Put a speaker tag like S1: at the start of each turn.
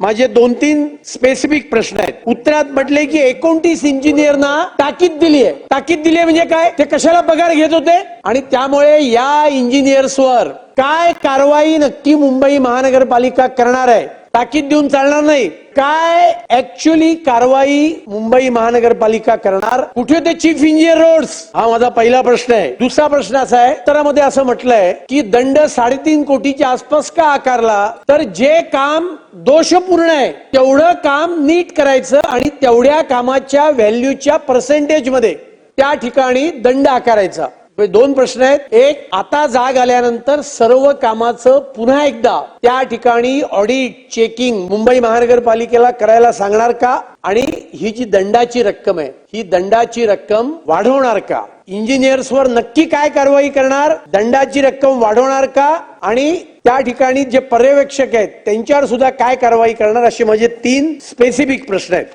S1: माझे दोन तीन स्पेसिफिक प्रश्न आहेत. उत्तरात म्हटले की एकोणतीस इंजिनियरना ताकीद दिली आहे. ताकीद दिली आहे म्हणजे काय? ते कशाला पगार घेत होते? आणि त्यामुळे या इंजिनियर्सवर काय कारवाई नक्की मुंबई महानगरपालिका करणार आहे? ताकीद देऊन चालणार नाही. काय ऍक्च्युली कारवाई मुंबई महानगरपालिका करणार? कुठे ते चीफ इंजिनियर रोड्स हा माझा पहिला प्रश्न आहे. दुसरा प्रश्न असा आहे उत्तरामध्ये असं म्हटलंय की दंड साडेतीन कोटीच्या आसपास का आकारला? तर जे काम दोषपूर्ण आहे तेवढं काम नीट करायचं आणि तेवढ्या कामाच्या व्हॅल्यूच्या पर्सेंटेजमध्ये त्या ठिकाणी दंड आकारायचा. म्हणजे दोन प्रश्न आहेत. एक आता जाग आल्यानंतर सर्व कामाचं पुन्हा एकदा त्या ठिकाणी ऑडिट चेकिंग मुंबई महानगरपालिकेला करायला सांगणार का? आणि ही जी दंडाची रक्कम आहे ही दंडाची रक्कम वाढवणार का? इंजिनियर्सवर नक्की काय कारवाई करणार? दंडाची रक्कम वाढवणार का? आणि त्या ठिकाणी जे पर्यवेक्षक आहेत त्यांच्यावर सुद्धा काय कारवाई करणार असे माझे तीन स्पेसिफिक प्रश्न आहेत.